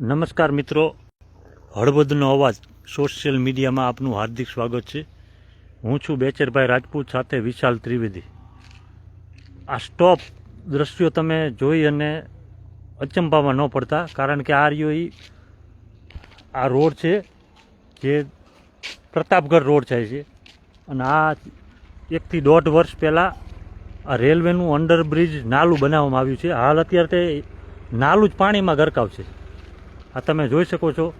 નમસ્કાર મિત્રો. હળવદનો અવાજ સોશિયલ મીડિયામાં આપનું હાર્દિક સ્વાગત છે. હું છું બેચરભાઈ રાજપૂત સાથે વિશાલ ત્રિવેદી. આ સ્ટોપ દ્રશ્યો તમે જોઈ અને અચંબામાં ન પડતા, કારણ કે આ રહ્યો આ રોડ છે, જે પ્રતાપગઢ રોડ થાય છે. અને આ એકથી દોઢ વર્ષ પહેલાં આ રેલવેનું અંડરબ્રિજ નાલું બનાવવામાં આવ્યું છે. હાલ અત્યારે તે નાલું જ પાણીમાં ગરકાવ છે. આ તમે જોઈ શકો છો.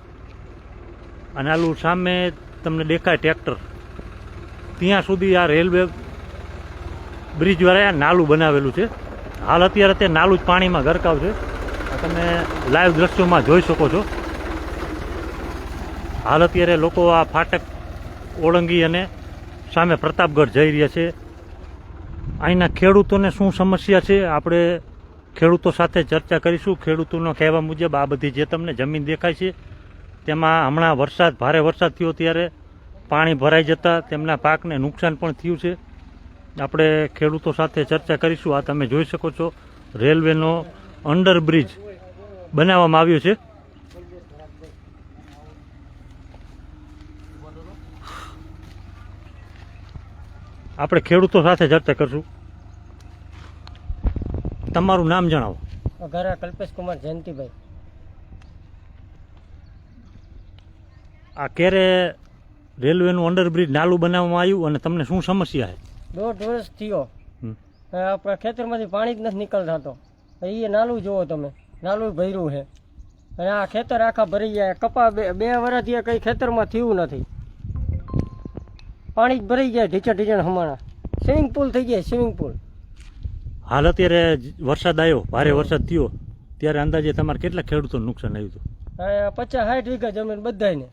અને આલું સામે તમને દેખાય ટ્રેક્ટર. ત્યાં સુધી આ રેલવે બ્રિજ દ્વારા નાલું બનાવેલું છે. હાલ અત્યારે તે નાલું જ પાણીમાં ગરકાવ છે. તમે લાઈવ દ્રશ્યોમાં જોઈ શકો છો. હાલ અત્યારે લોકો આ ફાટક ઓળંગી અને સામે પ્રતાપગઢ જઈ રહ્યા છે. અહીંના ખેડૂતોને શું સમસ્યા છે? આપણે ખેડૂતો સાથે ચર્ચા કરીશું. ખેડૂતોનો કહેવા મુજબ આ બધી જે તમને જમીન દેખાય છે, તેમાં હમણાં વરસાદ, ભારે વરસાદ થયો ત્યારે પાણી ભરાઈ જતાં તેમના પાકને નુકસાન પણ થયું છે. આપણે ખેડૂતો સાથે ચર્ચા કરીશું. આ તમે જોઈ શકો છો, રેલવેનો અંડરબ્રિજ બનાવવામાં આવ્યો છે. આપણે ખેડૂતો સાથે ચર્ચા કરશું. તમારું નામ જણાવો. ઘરે કલ્પેશ કુમાર જયંતિભાઈ. આ ક્યારે રેલવેનું અંડરબ્રિજ નાલું બનાવવામાં આવ્યું અને તમને શું સમસ્યા છે? દોઢ વર્ષ થયો. આપણા ખેતરમાંથી પાણી જ નથી નીકળતા તો એ નાલું જુઓ તમે. નાલું ભર્યું છે. અને આ ખેતર આખા ભરી ગયા. કપા બે બે વર્ષથી કઈ ખેતરમાં થયું નથી. પાણી જ ભરી જાય ઢીચણ ઢીચણ હમણાં. સ્વિમિંગ પુલ થઈ જાય સ્વિમિંગ પુલ. હાલ અત્યારે વરસાદ આવ્યો ભારે વરસાદ થયો. ત્યારે અંદાજે તમારે કેટલા ખેડૂતોને નુકસાન આવ્યું હતું? પચાસ સાઠ વીઘા જમીન બધાને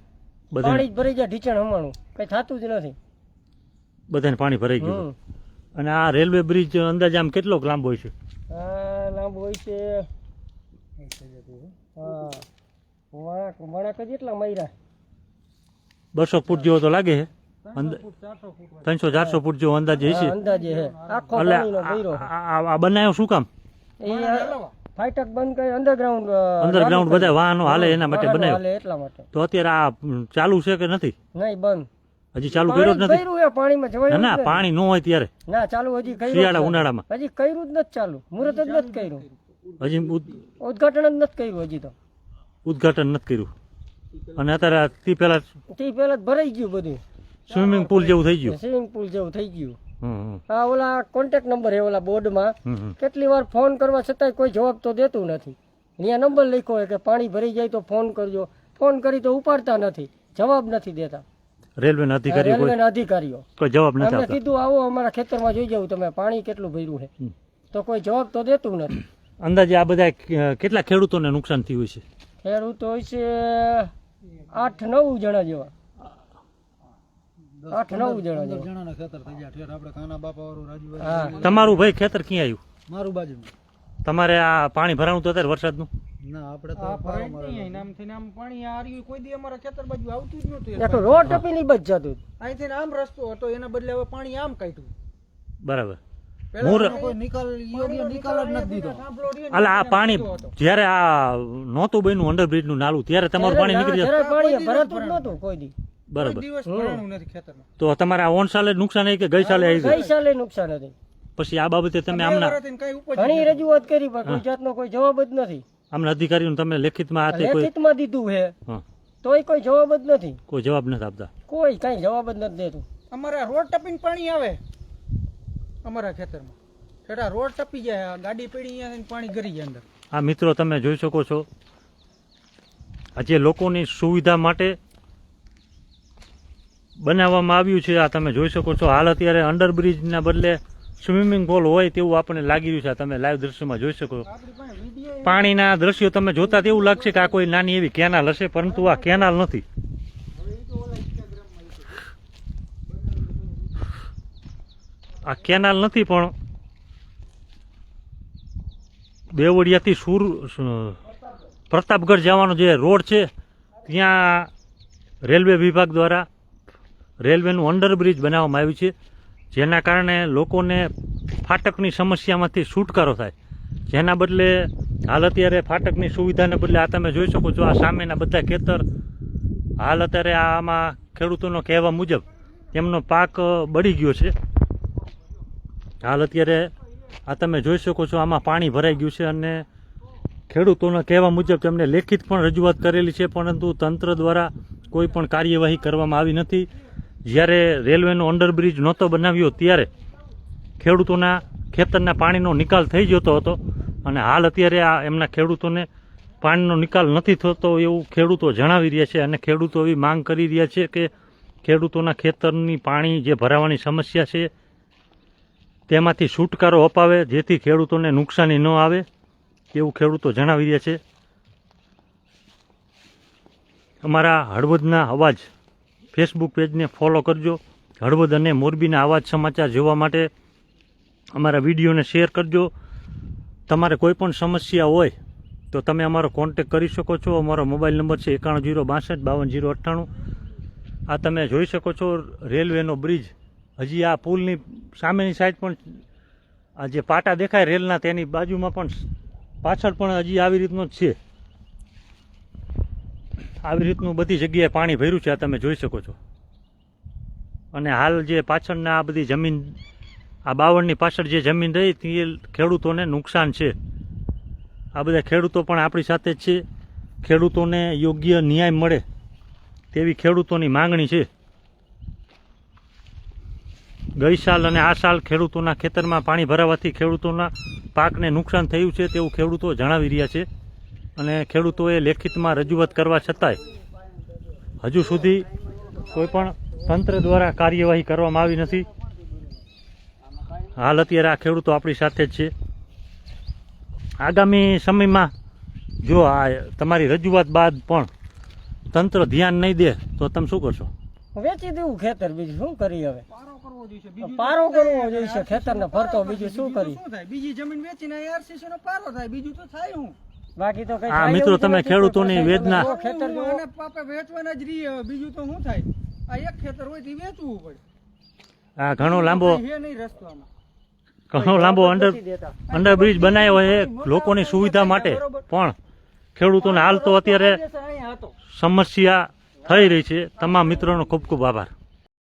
પાણી ભરાઈ જાય ઢીચણ હમણાં. કઈ થતું જ નથી. બધાને પાણી ભરાઈ ગયું. અને આ રેલવે બ્રિજ અંદાજે આમ કેટલોક લાંબો હોય છે લાંબો હોય છે વણાક વણાક જ એટલા મયરા બસો ફૂટ જેવો તો લાગે છે ત્રણસો ચારસો ફૂટ જેવો અંદાજે હશે? અંદાજે આખો આ- બનાવ્યો શું કામ? એ બંધ કરી અંડરગ્રાઉન્ડ અંડરગ્રાઉન્ડ બધા વાહનો હાલે એના માટે બનાવ્યો એટલા માટે. તો અત્યારે આ ચાલુ છે કે નથી? નહીં બંધ. હજી ચાલુ કર્યો જ નથી? પાણીમાં ના ના પાણી ન હોય ત્યારે. ના ચાલુ હજી કર્યું શિયાળા ઉનાળામાં. હજી કર્યું જ નથી ચાલુ. મુહૂર્ત જ નથી કર્યું. હજી ઉદ- ઉદઘાટન જ નથી કર્યું હજી તો. ઉદ્ઘાટન નથી કર્યું. અને અત્યારે આ તે પેલા તે પહેલા જ ભરાઈ ગયું બધું. સ્વિમિંગ પુલ જેવું થઈ ગયું? સ્વિમિંગ પુલ જેવું થઈ ગયું. હમ, ઓલા કોન્ટેક્ટ નંબર હે ઓલા બોર્ડમાં. કેટલી વાર ફોન કરવા છતાંય કોઈ જવાબ તો દેતું નથી. અહીંયા નંબર લખ્યો હોય કે પાણી ભરી જાય તો ફોન કરજો. ફોન કરી તો ઉપાડતા નથી. જવાબ નથી દેતા. રેલવેના અધિકારીઓ રેલવેના અધિકારીઓ. કોઈ જવાબ નથી આપતા. કીધું આવો અમારા ખેતરમાં જોઈ જાવ તમે પાણી કેટલું ભર્યું છે. તો કોઈ જવાબ તો દેતું નથી. અંદાજે આ બધા કેટલા ખેડૂતોને નુકસાન થયું છે ખેડૂતો હોય છે આઠ નવ જણા જેવા. આઠ નવ જણા જણાના ખેતર થઈ ગયા. ઠેર આપણે કાના બાપા વાળું રાજુ તમારું ભાઈ ખેતર ક્યાં આવ્યું? મારું બાજુ તમારે આ પાણી ભરાણું તો અત્યારે વરસાદનું? ના આપણે તો પારો મારેલો. એક રોડ ટપી ની બચ જતું. અહીંથી આમ રસ્તો હતો એના બદલે હવે પાણી આમ કાઢ્યું. બરાબર. જ્યારે આ નહોતું બન્યું અંડરબ્રિજનું નાલું ત્યારે તમારું પાણી નીકળી જતું. પાણી ભરાતું નહોતું કોઈ દી. બરાબર. કોઈ દિવસ ભરાણું નથી ખેતરમાં. તો તમારે આ ઓન સાલે નુકસાન કે ગઈ સાલે આવી ગઈ? સાલે નુકસાન હતી. પછી આ બાબતે તમે આમના ઘણી રજૂઆત કરી પણ કોઈ જાતનો કોઈ જવાબ જ નથી. આમના અધિકારીઓને તમે લેખિતમાં આ તે કોઈ લેખિતમાં દીધું છે. હા. તોય કોઈ જવાબ જ નથી. કોઈ જવાબ નથી આપતા. કોઈ કઈ જવાબ જ નથી દેતું. અમારા રોડ ટપીને પાણી આવે. અમારા ખેતરમાં. છેટા રોડ ટપી જાય ગાડી પડી જાય પાણી ગરી જાય અંદર. આ મિત્રો તમે જોઈ શકો છો. આજે લોકોની સુવિધા માટે બનાવવામાં આવ્યું છે, આ તમે જોઈ શકો છો. હાલ અત્યારે અંડરબ્રિજના બદલે સ્વિમિંગ પુલ હોય તેવું આપણને લાગી રહ્યું છે. તમે લાઈવ દ્રશ્યમાં જોઈ શકો. પાણીના દ્રશ્યો તમે જોતા તેવું લાગશે કે આ કોઈ નાની એવી કેનાલ હશે, પરંતુ આ કેનાલ નથી. આ કેનાલ નથી, પણ દેવળિયાથી સુર, પ્રતાપગઢ જવાનો જે રોડ છે, ત્યાં રેલવે વિભાગ દ્વારા રેલવેનું અંડરબ્રિજ બનાવવામાં આવ્યું છે, જેના કારણે લોકોને ફાટકની સમસ્યામાંથી છુટકારો થાય. જેના બદલે હાલ અત્યારે ફાટકની સુવિધાને બદલે આ તમે જોઈ શકો છો, આ સામેના બધા ખેતર. હાલ અત્યારે આમાં ખેડૂતોનો કહેવા મુજબ તેમનો પાક બળી ગયો છે. હાલ અત્યારે આ તમે જોઈ શકો છો, આમાં પાણી ભરાઈ ગયું છે અને ખેડૂતોના કહેવા મુજબ તેમને લેખિત પણ રજૂઆત કરેલી છે, પરંતુ તંત્ર દ્વારા કોઈ પણ કાર્યવાહી કરવામાં આવી નથી. જ્યારે રેલવેનો અંડરબ્રિજ નહોતો બનાવ્યો ત્યારે ખેડૂતોના ખેતરના પાણીનો નિકાલ થઈ જતો હતો અને હાલ અત્યારે આ એમના ખેડૂતોને પાણીનો નિકાલ નથી થતો એવું ખેડૂતો જણાવી રહ્યા છે અને ખેડૂતો એવી માંગ કરી રહ્યા છે કે ખેડૂતોના ખેતરની પાણી જે ભરાવાની સમસ્યા છે, તેમાંથી છુટકારો અપાવે જેથી ખેડૂતોને નુકસાની ન આવે એવું ખેડૂતો જણાવી રહ્યા છે. અમારા હળવદના અવાજ ફેસબુક પેજને ફોલો કરજો. હળવદ અને મોરબીના અવાજ સમાચાર જોવા માટે અમારા વિડીયોને શેર કરજો. તમારે કોઈ પણ સમસ્યા હોય તો તમે અમારો કોન્ટેક કરી શકો છો. અમારો મોબાઈલ નંબર છે એકાણું જીરો બાસઠ બાવન જીરો અઠ્ઠાણું. આ તમે જોઈ શકો છો રેલવેનો બ્રિજ. હજી આ પુલની સામેની સાઈડ પણ આ જે પાટા દેખાય રેલના તેની બાજુમાં પણ પાછળ પણ હજી આવી રીતનો જ છે. આવી રીતનું બધી જગ્યાએ પાણી ભર્યું છે આ તમે જોઈ શકો છો. અને હાલ જે પાછળના આ બધી જમીન, આ બાવળની પાછળ જે જમીન રહી, તે ખેડૂતોને નુકસાન છે. આ બધા ખેડૂતો પણ આપણી સાથે જ છે. ખેડૂતોને યોગ્ય ન્યાય મળે તેવી ખેડૂતોની માંગણી છે. ગઈ સાલ અને આ સાલ ખેડૂતોના ખેતરમાં પાણી ભરાવાથી ખેડૂતોના પાકને નુકસાન થયું છે તેવું ખેડૂતો જણાવી રહ્યા છે. અને ખેડૂતોએ લેખિતમાં રજૂઆત કરવા છતાંય હજુ સુધી કોઈ પણ તંત્ર દ્વારા કાર્યવાહી કરવામાં આવી નથી. હાલ અત્યારે આ ખેડૂતો આપણી સાથે જ છે. આગામી સમયમાં જો આ તમારી રજૂઆત બાદ પણ તંત્ર ધ્યાન નહીં દે તો તમે શું કરશો? વેચી દેવું ખેતર બીજું શું કરી હવે? પારો કરવો જોઈએ ખેતર ને ખેતરને ફરતો બીજું શું કરી બીજી જમીન વેચીને આરસીસી નો પારો થાય બીજું તો થાય હું. બાકી તો કઈ આ મિત્રો તમે ખેડૂતોની વેદના- ખેતર જો અને પાપે વેચવાના જ રહીએ બીજું તો શું થાય? આ એક ખેતર હોયથી વેચવું પડે. આ ઘણો લાંબો હે ઘણો લાંબો અંડર. અંડરબ્રિજ બનાવ્યો છે લોકોની સુવિધા માટે. પણ ખેડૂતોને હાલ તો અત્યારે સમસ્યા થઈ રહી છે. તમામ મિત્રોનો ખૂબ ખૂબ આભાર.